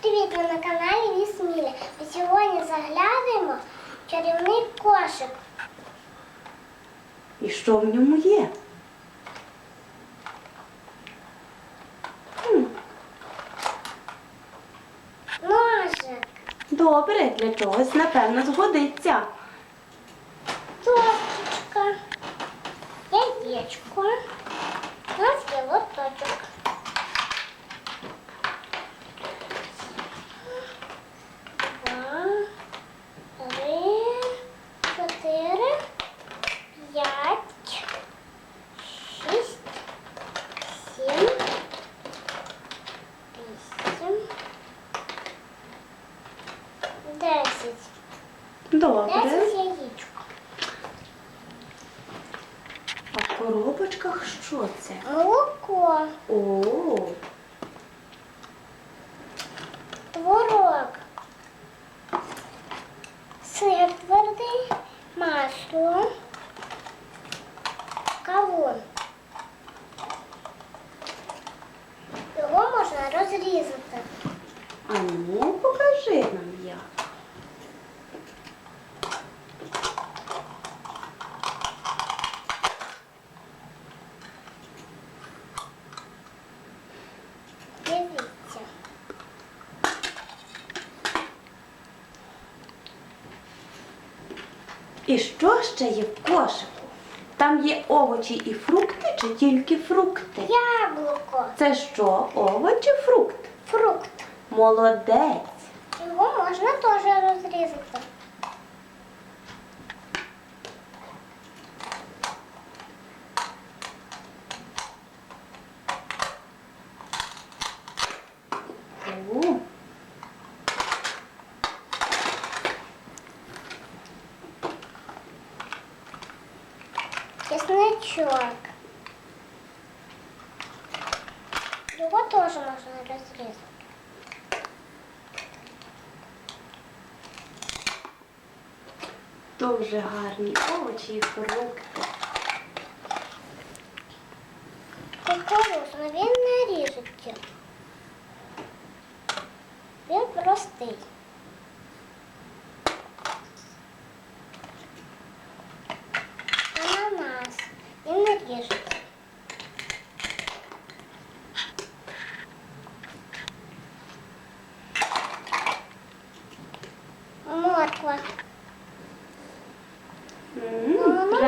Привіт, ви на каналі Вісмілі. Ми сьогодні заглядаємо в чарівний кошик. І що в ньому є? Хм, Ножик, добре, для чогось, напевно, згодиться. торточка, яєчко. Добре. Десять яєчок. А в коробочках що це? Молоко, О, творог, сир твердий, масло, кавун. Його можна розрізати. а ну покажи нам як. Дивіться. І що ще є в кошику? Там є овочі і фрукти чи тільки фрукти? Яблуко, Це що, овоч чи фрукт? фрукт. Молодець. Його можна теж розрізати. Чесночок. Його теж можна розрізати. дуже гарні овочі і фрукти. Кукурузу він не ріжеться. Він простий.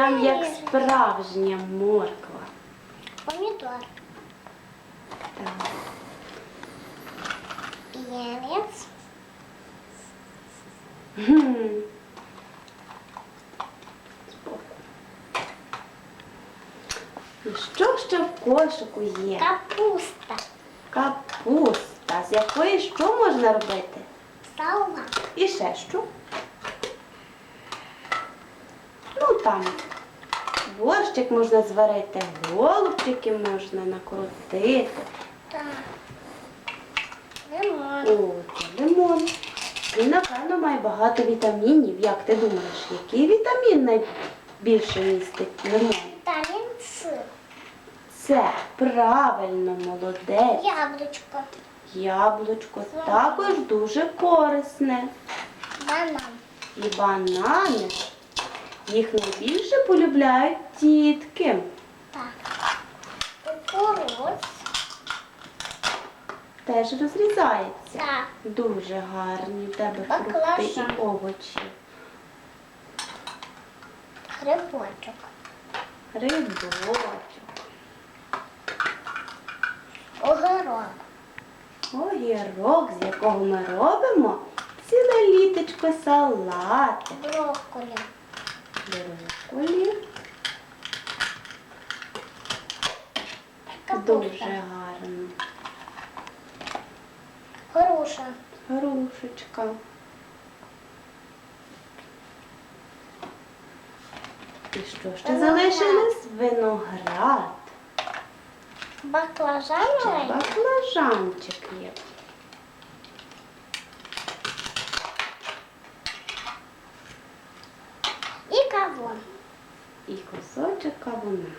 Прям як справжня морква. Помідор. Так. Збоку. І що ще в кошику є? Капуста. Капуста. З якої що можна робити? Салат. І ще що? Там борщик можна зварити, голубчики можна накрутити. Так. Лимон. О, це лимон. Він, напевно, має багато вітамінів. Як ти думаєш, який вітамін найбільше містить лимон? Вітамін С. Це правильно, молодець. Яблучко. Яблучко також дуже корисне. Банан. І банани. Їх найбільше полюбляють дітки. Так. Кукуруз. Теж розрізається. Так. Дуже гарні в тебе фрукти і овочі. Грибочок. Рибочок. Огорок. Огірок, з якого ми робимо ціле літочко салати. Брокколі. Брокколі. Капуста. Дуже гарно. Груша. Грушечка. І що ще залишилось? Виноград. Баклажан баклажанчик є. І кусочок кавуна.